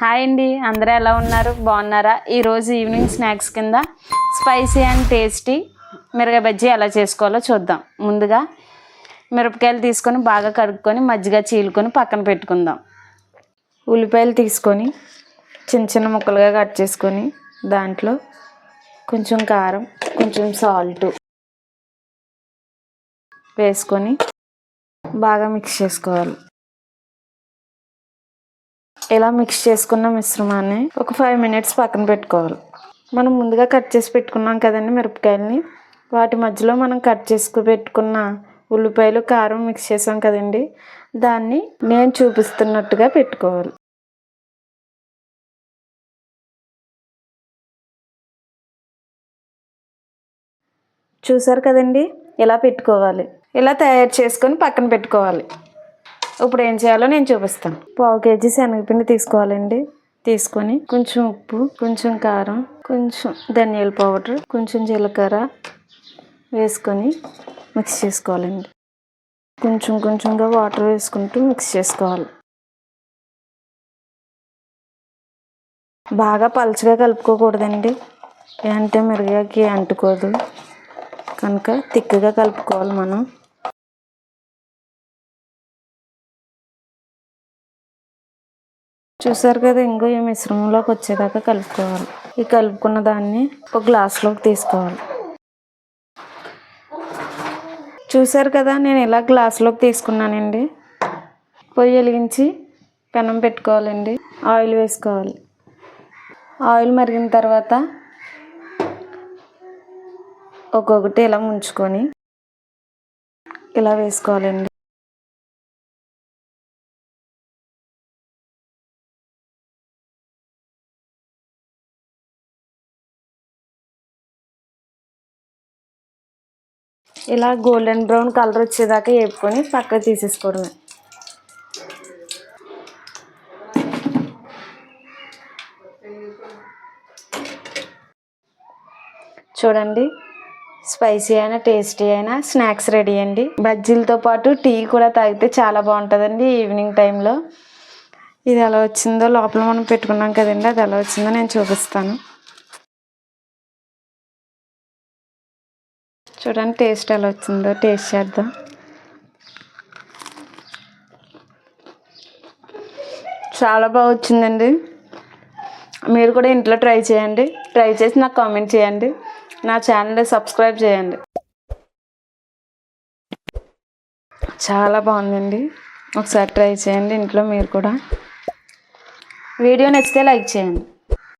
Hi అండి అందరూ ఎలా ఉన్నారు? బాగున్నారా? ఈరోజు ఈవినింగ్ స్నాక్స్ కింద స్పైసీ అండ్ టేస్టీ మిరగ బజ్జీ ఎలా చేసుకోవాలో చూద్దాం. ముందుగా మిరపకాయలు తీసుకొని బాగా కడుక్కొని మజ్జిగ చీలుకొని పక్కన పెట్టుకుందాం. ఉల్లిపాయలు తీసుకొని చిన్న చిన్న ముక్కలుగా కట్ చేసుకొని దాంట్లో కొంచెం కారం కొంచెం సాల్ట్ వేసుకొని బాగా మిక్స్ చేసుకోవాలి. ఇలా మిక్స్ చేసుకున్న మిశ్రమాన్ని? ఒక ఫైవ్ మినిట్స్ పక్కన పెట్టుకోవాలి. మనం ముందుగా కట్ చేసి పెట్టుకున్నాం కదండి మిరపకాయలని. వాటి మధ్యలో మనం కట్ చేసుకు పెట్టుకున్న ఉల్లిపాయలు కారం మిక్స్ చేసాం కదండి. దాన్ని నేను చూపిస్తున్నట్టుగా పెట్టుకోవాలి. చూసారు కదండి? ఇలా పెట్టుకోవాలి? ఇలా తయారు చేసుకొని పక్కన పెట్టుకోవాలి? ఇప్పుడు ఏం చేయాలో నేను చూపిస్తాను. పావు కేజీ శనగపిండి తీసుకోవాలండి. తీసుకొని కొంచెం ఉప్పు కొంచెం కారం కొంచెం ధనియాల పౌడర్ కొంచెం జీలకర్ర వేసుకొని మిక్స్ చేసుకోవాలండి. కొంచెం కొంచెంగా వాటర్ వేసుకుంటూ మిక్స్ చేసుకోవాలి. బాగా పలుచగా కలుపుకోకూడదండి. అంటే మిరగాకి అంటుకోదు. కనుక తిక్కగా కలుపుకోవాలి మనం. చూసారు కదా ఇంకో ఈ మిశ్రమంలోకి వచ్చేదాకా కలుపుకోవాలి. ఈ కలుపుకున్న దాన్ని ఒక గ్లాస్లోకి తీసుకోవాలి. చూసారు కదా నేను ఇలా గ్లాస్లోకి తీసుకున్నానండి? పొయ్యి వెలిగించి పెనం పెట్టుకోవాలండి. ఆయిల్ వేసుకోవాలి. ఆయిల్ మరిగిన తర్వాత ఒక్కొక్కటి ఇలా ముంచుకొని ఇలా వేసుకోవాలండి. ఇలా గోల్డెన్ బ్రౌన్ కలర్ వచ్చేదాకా వేపుకొని పక్కకు తీసేసుకోవడమే. చూడండి స్పైసీ అయినా టేస్టీ అయినా స్నాక్స్ రెడీ అండి. బజ్జీలతో పాటు టీ కూడా తాగితే చాలా బాగుంటుందండి ఈవినింగ్ టైంలో. ఇది ఎలా వచ్చిందో లోపల మనం పెట్టుకున్నాం కదండి అది ఎలా వచ్చిందో నేను చూపిస్తాను. చూడండి టేస్ట్ ఎలా వచ్చిందో టేస్ట్ చేద్దాం. చాలా బాగా వచ్చిందండి. మీరు కూడా ఇంట్లో ట్రై చేయండి. ట్రై చేసి నాకు కామెంట్ చేయండి. నా ఛానల్ సబ్స్క్రైబ్ చేయండి. చాలా బాగుందండి. ఒకసారి ట్రై చేయండి ఇంట్లో మీరు కూడా. వీడియో నచ్చితే లైక్ చేయండి.